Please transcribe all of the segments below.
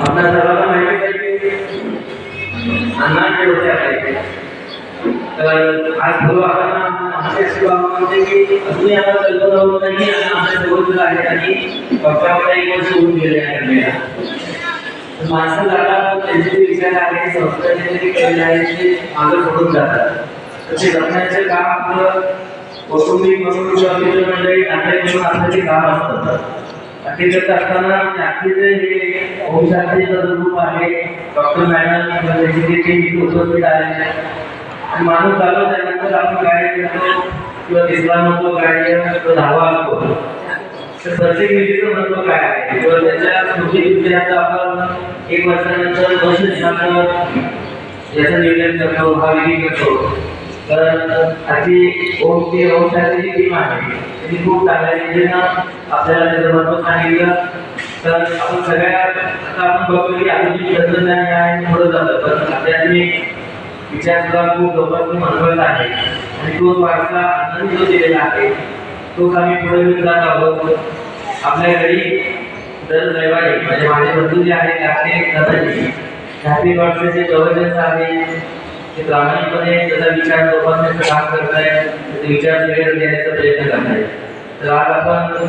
आपल्या सर्वांना माहिती आहे की अण्णांचे होते तर आज सर्व आपण म्हणजे की अजूनही आता कल्पना होत नाही आपल्यासोबत आहे आणि एक वर्ष होऊन गेले आहे माणसं जातात त्यांचे जे विचार आहे संस्कार जे आहे ते सोडून जातात. तसे ते काम आपलं कौटुंबिक म्हणून किंवा मित्रमंडळी म्हणून आपलं काम असतं. हकीकत असताना जास्तीचे हे वंशाचे ग्रुप आहे डॉक्टर मॅडम त्याची टीम उपस्थित आहे. आणि माणूस झालो त्यानंतर आपण गाडी करतो? किंवा दिसला म्हणतो गाडी धावा असतो. तर प्रत्येक व्यक्तीचं महत्त्व काय आहे? किंवा त्याच्या स्मृती विद्यार्थी आपण एक वर्षानंतर दोन याचं नियोजन करतो हा विधी करतो. तर आधी ओमची वंशाची जी टीम आहे ती खूप चांगल्या रीतीनं आपल्याला त्याच्याबरोबर सांगितलं. तर आपण सगळ्या आता आपण बघतो की आता जी तंत्रज्ञान आहे पुढे जातं पण आध्यात्मिक विचार सुद्धा खूप लोकांनी महत्त्वाचा आहे. आणि तो वारसा आनंद जो दिलेला आहे तोच आम्ही पुढे घेऊन जात आहोत. आपल्या घरी दर रविवारी म्हणजे माझे बंधू जे आहेत त्याचे दादाजी. धार्मिक वर्षाचे जवळजवळ आहे ते प्रामाणिकपणे त्याचा विचार जोपासण्याचं काम करत त्याचे विचार वेळ देण्याचा प्रयत्न करत तर आज आपण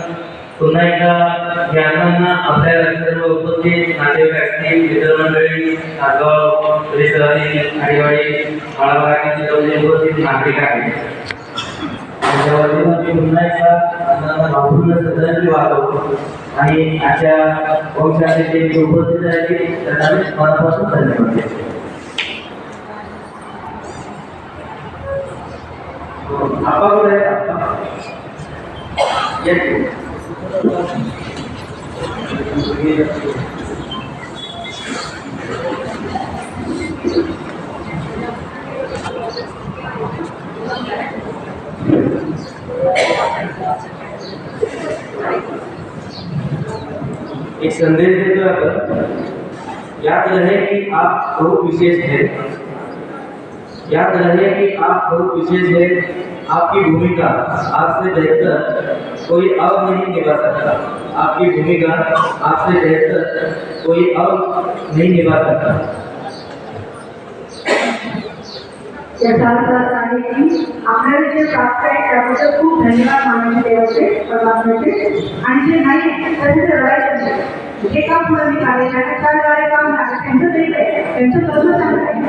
पुन्हा एकदा ज्ञानांना आपल्या सर्व उपस्थित नातेवाईक असतील मित्रमंडळी नागाव परिसरातील आडीवाडी माळाबागातील सर्व उपस्थित नागरिक आहेत. त्यांच्या वतीनं पुन्हा एकदा त्यांना भावपूर्ण श्रद्धांजली वाहतो. आणि आजच्या वंशाचे जे उपस्थित आहेत त्यांना मनापासून धन्यवाद देतो. आपा कुठे आहे आपा? येतो. एक संदेश देतो आपण याद रहे कि आप बहुत विशेष हैं याद रहे कि आप बहुत विशेष हैं आपकी भूमिका आपसे बेहतर कोई अब नहीं निभा सकता। आपकी भूमिका आपसे बेहतर कोई अब नहीं निभा सकता। याचा अर्थ आहे की आपल्याला जे प्राप्त आहे त्याबद्दल खूप धन्यवाद मानायचे देवाचे परमात्म्याचे. आणि जे नाही त्याचे रडायचं काम पुढे निघाले काम झालं त्यांचं तरी त्यांचं चांगलं आहे.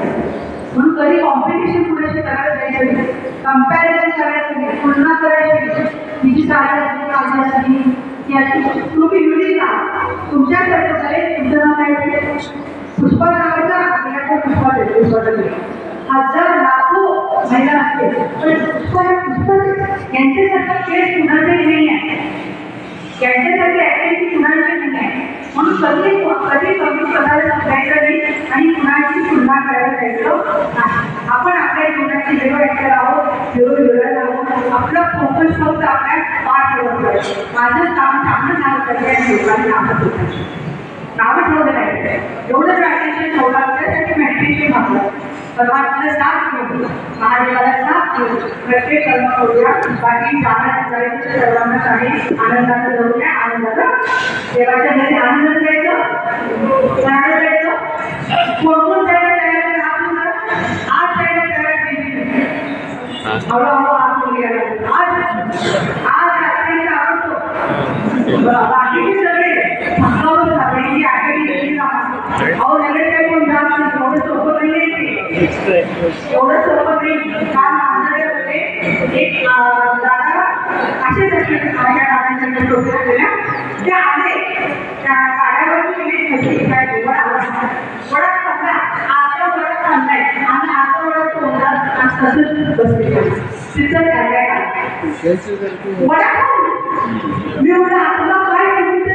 म्हणून कधी कॉम्पिटिशन कुणाशी करायला जायचं कंपॅरिझन करायचं तुलना करण्यासाठी तिची साडी असली काळजी असली याची तुम्ही युनिक ना तुमच्याकडे झाले तुमचं नाव काय पुष्पा नावाचा पुष्पा देते हजार लाखो महिला असते. पण पुष्पा हे यांच्यासारखा केस कुणाचाही नाही आहे. यांच्यासाठी ऍक्टिव्हिटी कुणाची नाही आहे. म्हणून कधी कधी कमी स्वतःला समजायचं नाही आणि कुणाची तुलना करायला जायचं नाही. आपण आपल्या जीवनाची जेव्हा आहोत. जेव्हा वेगळं आहोत फोकस फक्त आपल्या पाठ ठेवत माझं काम चांगलं झालं पाहिजे लोकांनी नावं ठेवायची नावं ठेवलं नाही. एवढंच मेडिटेशन ठेवलं. त्यासाठी मेडिटेशन वापरलं परमात्म्याला साथ घेऊ महादेवाला साथ घेऊ प्रत्येक कर्म करूया बाकी जाणं जायचं सर्वांना काही आनंदाचं जाऊया आनंदाचं देवाच्या घरी आनंद द्यायचं बाकीचे सगळे झाले आघाडी अहो लगेच काही कोण जात नाही एवढं सोपं नाही एवढं सोपं नाही काल एक दादा असेच असते माझ्या दादांच्या टोप्या ते आले त्या गाड्यावरती गेले तसंच बसले तिथं काय खाऊ मी म्हणलं आपला काय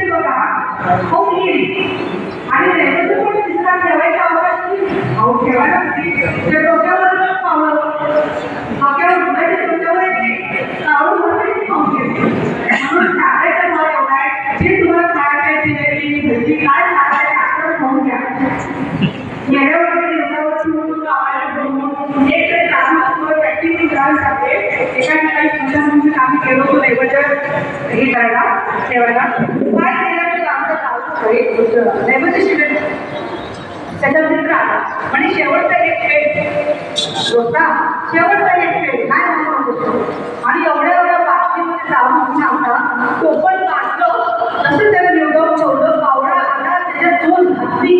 बघा. हो आणि काही ठिकाणी म्हणून आम्ही केलो होतो नैवेद्य म्हणजे हे करायला ठेवायला काय केलं तर आमचं चालू आहे नैवेद्य शिबिर त्याचा मित्र आला म्हणजे शेवटचा एक खेळ. होता शेवटचा एक खेळ. काय आणि एवढ्या एवढ्या बाटलीमध्ये जाऊन सांगता तो काढलं तसं त्याला निवडून ठेवलं. पावडा आला त्याच्या दोन हत्ती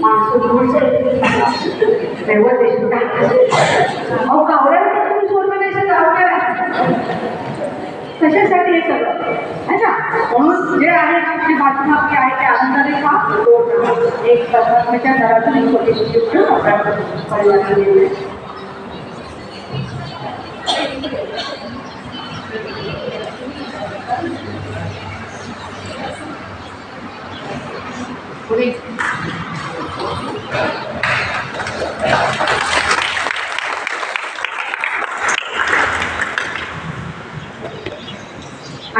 माणसं बोलते तेव्हा अहो कावळ्याला पण तुम्ही सोडलं नाही सर कशासाठी हे सगळं? अच्छा म्हणून जे आहे ना बातमी आपली आहे ते आनंदाने खा एक परमात्म्याच्या घरातून छोटी छोटी आपल्या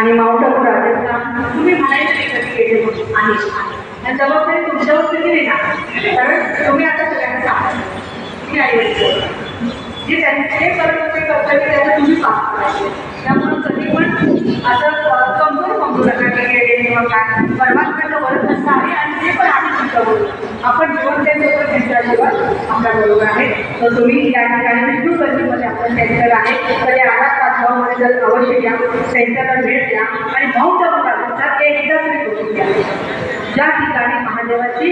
आणि माउंट अबू राजस्थान तुम्ही म्हणायचे कधी गेले म्हणून आणि जबाबदारी तुमच्यावर कधी नाही ना कारण तुम्ही आता सगळ्यांना सांगा की आहे जे त्यांचे जे करत होते कर्तव्य त्याचं तुम्ही पास करायचे त्यामुळे कधी पण असं कमजोर समजू नका की गेले किंवा काय? परमात्म्याचं वरच असं आहे आणि ते पण आहे तुमच्याबरोबर आपण जीवन देत होतो त्यांच्याशिवाय आपल्याबरोबर आहे. तर तुम्ही या ठिकाणी विष्णू कर्जीमध्ये आपण सेंटर आहे. तर आवाज पाठवामध्ये जर अवश्य घ्या त्यांच्याला भेट द्या आणि माउंट आबू राजस्थान एकदा तरी बघून घ्या. ज्या ठिकाणी महादेवाची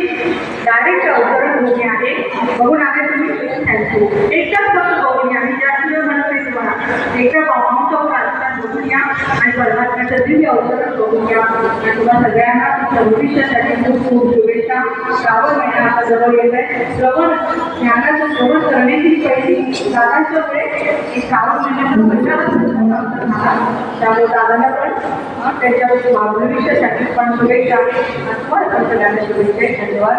डायरेक्ट अवतरण होणे आहे बघून आले तुम्ही थँक्यू एकदाच फक्त बघून या मी जास्त वेळ म्हणत नाही तुम्हाला एकदा माउंट आबू बघून या आणि परमात्म्याचं दिव्य अवतरण बघून घ्या. आणि तुम्हाला सगळ्यांना तुमच्या भविष्यासाठी खूप खूप शुभेच्छा श्रावण महिना आता जवळ येत आहे श्रवण ज्ञानाचं श्रवण करण्याची पहिली दादांच्या वेळे की श्रावण महिन्यात पहिला त्यामुळे दादांना पण अं, त्यांच्या भविष्यासाठी पण शुभेच्छा पण शुभेच्छा धन्यवाद.